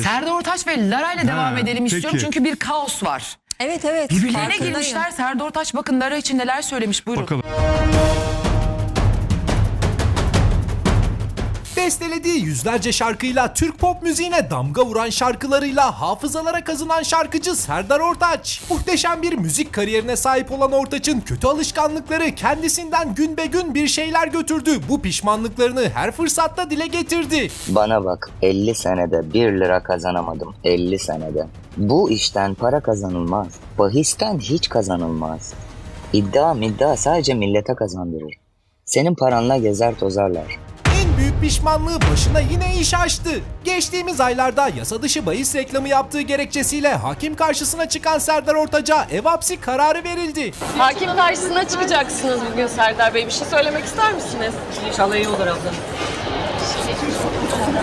Serdar Ortaç ve Lara ile devam edelim istiyorum peki. çünkü bir kaos var. Evet evet. Birbirlerine farkındayım. girmişler. Serdar Ortaç bakın Lara için neler söylemiş buyurun. Bakalım. Bestelediği yüzlerce şarkıyla Türk pop müziğine damga vuran şarkılarıyla hafızalara kazınan şarkıcı Serdar Ortaç. Muhteşem bir müzik kariyerine sahip olan Ortaç'ın kötü alışkanlıkları kendisinden gün be gün bir şeyler götürdü. Bu pişmanlıklarını her fırsatta dile getirdi. Bana bak 50 senede 1 lira kazanamadım 50 senede. Bu işten para kazanılmaz. Bahisten hiç kazanılmaz. İddia iddia sadece millete kazandırır. Senin paranla gezer tozarlar. Pişmanlığı başına yine iş açtı. Geçtiğimiz aylarda yasa dışı bahis reklamı yaptığı gerekçesiyle hakim karşısına çıkan Serdar Ortaç'a ev hapsi kararı verildi. Hakim karşısına çıkacaksınız bugün Serdar Bey. Bir şey söylemek ister misiniz? İnşallah iyi olur abla.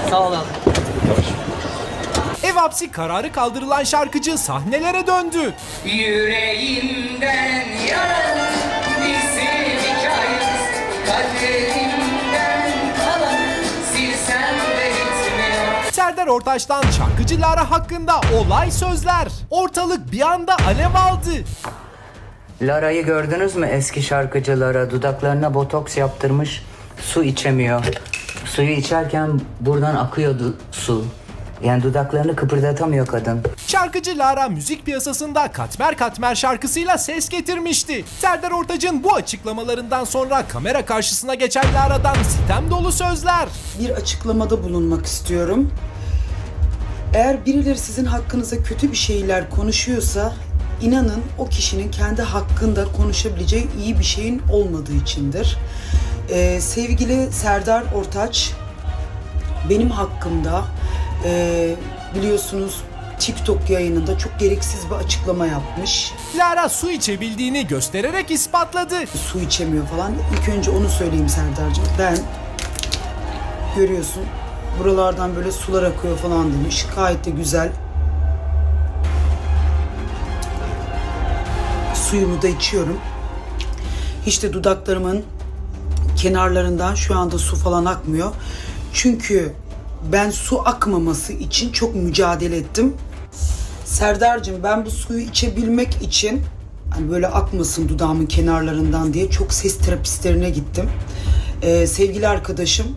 Sağ ol abla. Ev hapsi kararı kaldırılan şarkıcı sahnelere döndü. Yüreğimden yaralı Serdar Ortaç'tan şarkıcı Lara hakkında olay sözler. Ortalık bir anda alev aldı. Lara'yı gördünüz mü eski şarkıcı Lara? Dudaklarına botoks yaptırmış, su içemiyor. Suyu içerken buradan akıyordu su. Yani dudaklarını kıpırdatamıyor kadın. Şarkıcı Lara müzik piyasasında Katmer Katmer şarkısıyla ses getirmişti. Serdar Ortaç'ın bu açıklamalarından sonra kamera karşısına geçen Lara'dan sitem dolu sözler. bir açıklamada bulunmak istiyorum. Eğer birileri sizin hakkınıza kötü bir şeyler konuşuyorsa inanın o kişinin kendi hakkında konuşabileceği iyi bir şeyin olmadığı içindir. Ee, sevgili Serdar Ortaç benim hakkımda e, biliyorsunuz TikTok yayınında çok gereksiz bir açıklama yapmış. Lara su içebildiğini göstererek ispatladı. Su içemiyor falan. İlk önce onu söyleyeyim Serdar'cığım. Ben görüyorsun buralardan böyle sular akıyor falan demiş. Gayet de güzel. Suyumu da içiyorum. Hiç de dudaklarımın kenarlarından şu anda su falan akmıyor. Çünkü ben su akmaması için çok mücadele ettim. Serdar'cığım ben bu suyu içebilmek için hani böyle akmasın dudağımın kenarlarından diye çok ses terapistlerine gittim. Ee, sevgili arkadaşım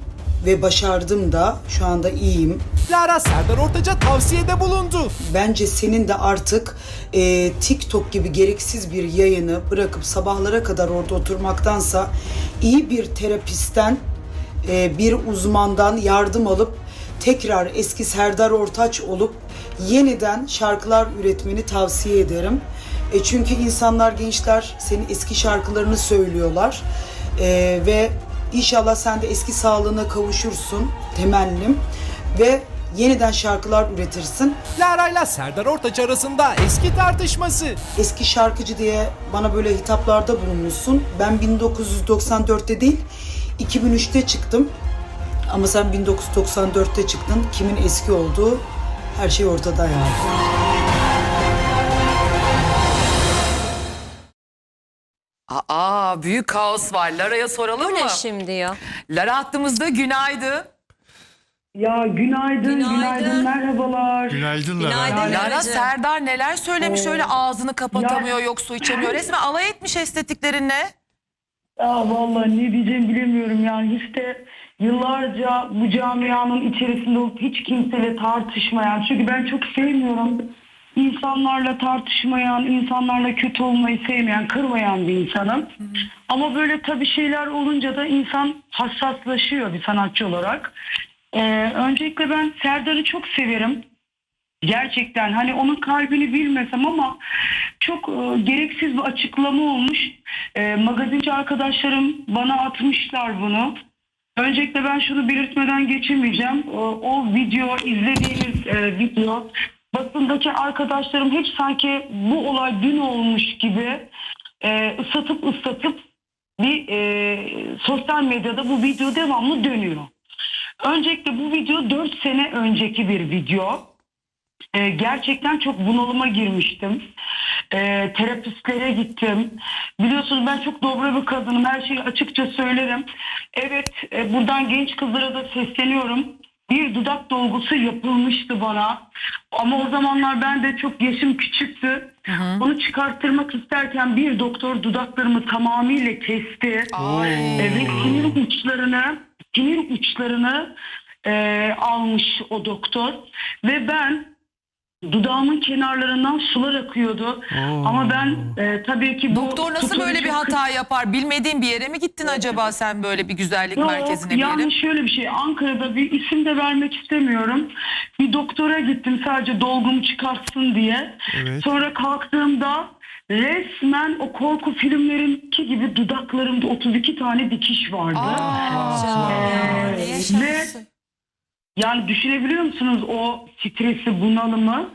ve başardım da şu anda iyiyim. Lara Serdar Ortaç'a tavsiyede bulundu. Bence senin de artık e, TikTok gibi gereksiz bir yayını bırakıp sabahlara kadar orada oturmaktansa iyi bir terapistten, e, bir uzmandan yardım alıp tekrar eski Serdar Ortaç olup yeniden şarkılar üretmeni tavsiye ederim. E, çünkü insanlar, gençler senin eski şarkılarını söylüyorlar E, ve inşallah sen de eski sağlığına kavuşursun temennim ve yeniden şarkılar üretirsin. Lara ile Serdar Ortaç arasında eski tartışması. Eski şarkıcı diye bana böyle hitaplarda bulunmuşsun. Ben 1994'te değil 2003'te çıktım. Ama sen 1994'te çıktın. Kimin eski olduğu her şey ortada yani. Aa büyük kaos var. Lara'ya soralım Bu mı? ne şimdi ya? Lara hattımızda günaydın. Ya günaydın, Günaydın. günaydın, merhabalar. Günaydın Lara. Günaydın. Lara Lara'cığım. Serdar neler söylemiş öyle ağzını kapatamıyor yok su içemiyor. Resmen alay etmiş estetiklerinle. Ya vallahi ne diyeceğimi bilemiyorum yani hiç de yıllarca bu camianın içerisinde olup hiç kimseyle tartışmayan çünkü ben çok sevmiyorum insanlarla tartışmayan, insanlarla kötü olmayı sevmeyen, kırmayan bir insanım. Ama böyle tabii şeyler olunca da insan hassaslaşıyor bir sanatçı olarak. Ee, öncelikle ben Serdar'ı çok severim. Gerçekten hani onun kalbini bilmesem ama çok e, gereksiz bir açıklama olmuş. E, magazinci arkadaşlarım bana atmışlar bunu. Öncelikle ben şunu belirtmeden geçemeyeceğim. O, o video, izlediğiniz e, video basındaki arkadaşlarım hep sanki bu olay dün olmuş gibi e, ıslatıp ıslatıp bir e, sosyal medyada bu video devamlı dönüyor. Öncelikle bu video 4 sene önceki bir video. Ee, gerçekten çok bunalıma girmiştim. Ee, terapistlere gittim. Biliyorsunuz ben çok dobra bir kadınım. Her şeyi açıkça söylerim. Evet e, buradan genç kızlara da sesleniyorum. Bir dudak dolgusu yapılmıştı bana. Ama o zamanlar ben de çok yaşım küçüktü. Onu çıkarttırmak isterken bir doktor dudaklarımı tamamıyla kesti. Ay. Ve sinir uçlarını sinir uçlarını e, almış o doktor ve ben dudağımın kenarlarından sular akıyordu ama ben e, tabii ki bu Doktor nasıl böyle bir hata yapar? Bilmediğin bir yere mi gittin acaba sen böyle bir güzellik Yok, merkezine bir yere? yani şöyle bir şey Ankara'da bir isim de vermek istemiyorum. Bir doktora gittim sadece dolgumu çıkartsın diye. Sonra kalktığımda resmen o korku filmlerindeki gibi dudaklarımda 32 tane dikiş vardı. Ee, ve yani düşünebiliyor musunuz o stresi, bunalımı?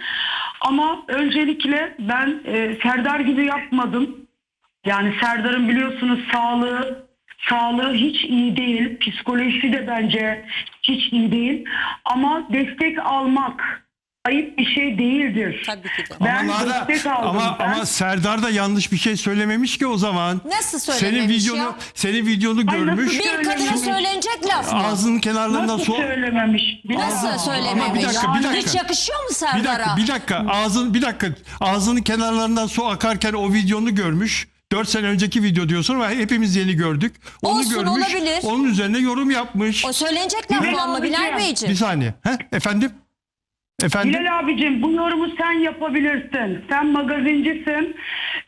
Ama öncelikle ben e, Serdar gibi yapmadım. Yani Serdar'ın biliyorsunuz sağlığı sağlığı hiç iyi değil. Psikolojisi de bence hiç iyi değil. Ama destek almak ayıp bir şey değildir. Tabii ki de. Ben ama destek aldım. ama, ben. ama Serdar da yanlış bir şey söylememiş ki o zaman. Nasıl Senin söylememiş videonu ya? senin videonu Ay, görmüş. Bir kadına söylenecek laf mı? Ağzının kenarlarından Nasıl su söylememiş? Bir Nasıl söylememiş? Bir dakika, bir dakika. Hiç yakışıyor mu Bir Serdar'a? dakika, bir dakika. Ağzın bir dakika. Ağzının kenarlarından su akarken o videonu görmüş. 4 sene önceki video diyorsun ve hepimiz yeni gördük. Onu Olsun, görmüş. olabilir. Onun üzerine yorum yapmış. O söylenecek laf mı ama Bilal Bilal Beyciğim? Bir saniye. He? Efendim? Efendim? Bilal abicim bu yorumu sen yapabilirsin. Sen magazincisin.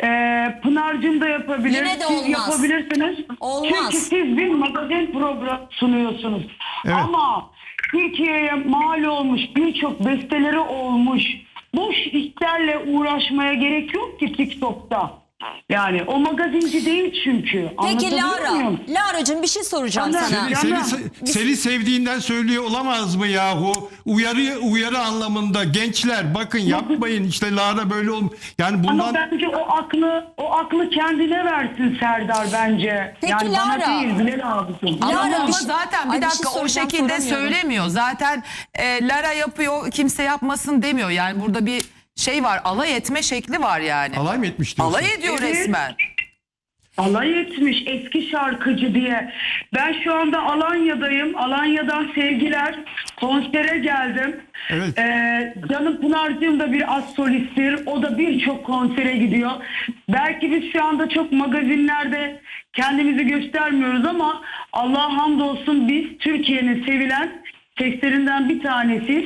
Ee, Pınar'cığım da yapabilir. Yine de siz olmaz. yapabilirsiniz. Olmaz. Çünkü siz bir magazin programı sunuyorsunuz. Evet. Ama Türkiye'ye mal olmuş birçok besteleri olmuş. Boş işlerle uğraşmaya gerek yok ki TikTok'ta. Yani o magazinci değil çünkü. Peki Anlatabiliyor Lara, muyum? Lara'cığım bir şey soracağım Canım, sana. Seni, Canım. se- seni sevdiğinden söylüyor olamaz mı yahu? Uyarı uyarı anlamında gençler bakın yapmayın işte Lara böyle ol. Yani Ama bundan bence o aklı o aklı kendine versin Serdar bence. Peki yani Lara. bana değil Bilal abicim. Ama, Lara, ama bir şey- zaten bir Ay, bir şey dakika o soracağım, şekilde soramıyorum. söylemiyor. Zaten e, Lara yapıyor kimse yapmasın demiyor. Yani burada bir şey var alay etme şekli var yani. alay mı etmiş diyorsun? Alay ediyor Evet. resmen. Alay etmiş eski şarkıcı diye. Ben şu anda Alanya'dayım. Alanya'dan sevgiler. Konsere geldim. Evet. Ee, Canım Pınar'cığım da bir az solisttir. O da birçok konsere gidiyor. Belki biz şu anda çok magazinlerde kendimizi göstermiyoruz ama Allah hamdolsun biz Türkiye'nin sevilen seslerinden bir tanesiyiz.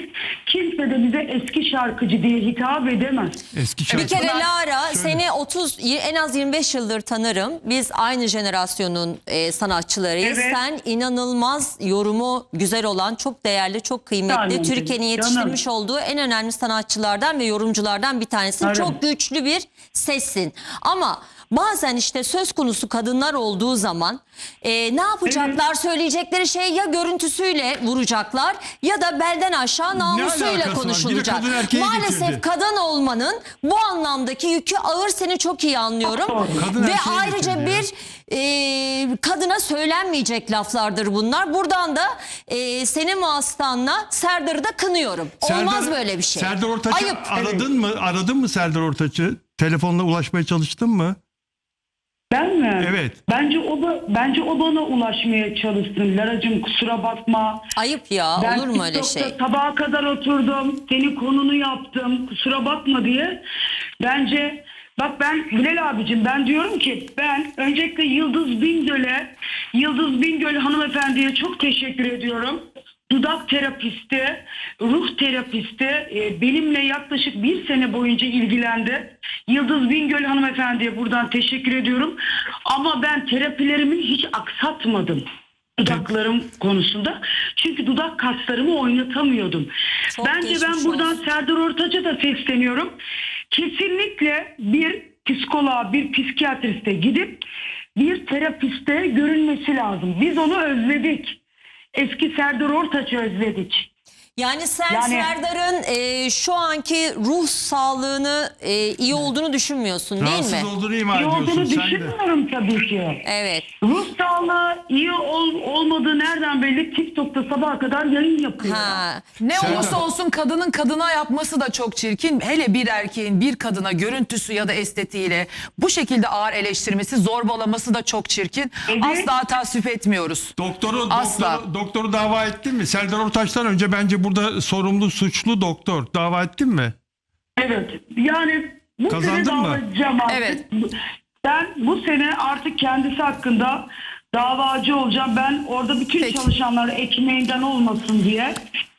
Kimse de bize eski şarkıcı diye hitap edemez. Eski şarkı. Bir kere Lara seni 30 en az 25 yıldır tanırım. Biz aynı jenerasyonun e, sanatçılarıyız. Evet. Sen inanılmaz yorumu güzel olan, çok değerli, çok kıymetli. Türkiye'nin yetiştirmiş canım. olduğu en önemli sanatçılardan ve yorumculardan bir tanesin. Evet. Çok güçlü bir sessin. Ama bazen işte söz konusu kadınlar olduğu zaman e, ne yapacaklar? Söyleyecekleri şey ya görüntüsüyle vuracaklar ya da belden aşağı namusuyla var? konuşulacak. Kadın erkeği Maalesef getirdi. kadın olmanın bu anlamdaki yükü ağır seni çok iyi anlıyorum. Kadın Ve ayrıca bir e, kadına söylenmeyecek laflardır bunlar. Buradan da e, senin vasıtanla Serdar'ı da kınıyorum. Olmaz böyle bir şey. Serdar Ortaç'ı Ayıp. aradın mı? Aradın mı Serdar Ortaç'ı? Telefonla ulaşmaya çalıştın mı? Ben mi? Evet. Bence o da bence o bana ulaşmaya çalışsın. Laracığım kusura bakma. Ayıp ya Ben olur mu öyle şey? sabaha kadar oturdum. Senin konunu yaptım. Kusura bakma diye. Bence bak ben Bilal abicim ben diyorum ki ben öncelikle Yıldız Bingöl'e Yıldız Bingöl hanımefendiye çok teşekkür ediyorum. Dudak terapisti, ruh terapisti e, benimle yaklaşık bir sene boyunca ilgilendi. Yıldız Bingöl hanımefendiye buradan teşekkür ediyorum. Ama ben terapilerimi hiç aksatmadım dudaklarım konusunda. Çünkü dudak kaslarımı oynatamıyordum. Çok Bence ben geçmiş buradan olsun. Serdar Ortaç'a da sesleniyorum. Kesinlikle bir psikoloğa, bir psikiyatriste gidip bir terapiste görünmesi lazım. Biz onu özledik. Eski Serdar Ortaç'ı özledik. Yani sen Yani- Serdar'ın e, şu anki ruh sağlığını e, iyi olduğunu düşünmüyorsun değil Rahatsız mi? olduğunu ima İyi olduğunu sen de. düşünmüyorum tabii ki. Evet. Ruh sağlığı iyi ol, olmadığı nereden belli? TikTok'ta sabaha kadar yayın yapıyor. Ha. Ne Serdar. olursa olsun kadının kadına yapması da çok çirkin. Hele bir erkeğin bir kadına görüntüsü ya da estetiğiyle bu şekilde ağır eleştirmesi, zorbalaması da çok çirkin. Evet. Asla tasvip etmiyoruz. Doktoru, Asla. doktoru, doktoru dava ettin mi? Serdar Ortaç'tan önce bence burada sorumlu suçlu doktor. Dava ettin mi? Evet. Yani bu Kazandın sene mı? artık. Evet. Ben bu sene artık kendisi hakkında davacı olacağım. Ben orada bütün Peki. çalışanlar ekmeğinden olmasın diye.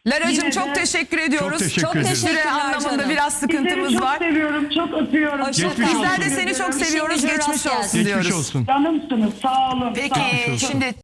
Laracığım Yine çok de- teşekkür ediyoruz. Çok teşekkür Çok ederim. teşekkürler Süre anlamında canım. biraz Sizleri sıkıntımız çok var. seviyorum, çok öpüyorum. Hoşça Çok kal. Bizler de seni çok seviyoruz. gücün rast Geçmiş gelsin. olsun Geçmiş diyoruz. olsun. Canımsınız, sağ olun. sağ olun. Peki şimdi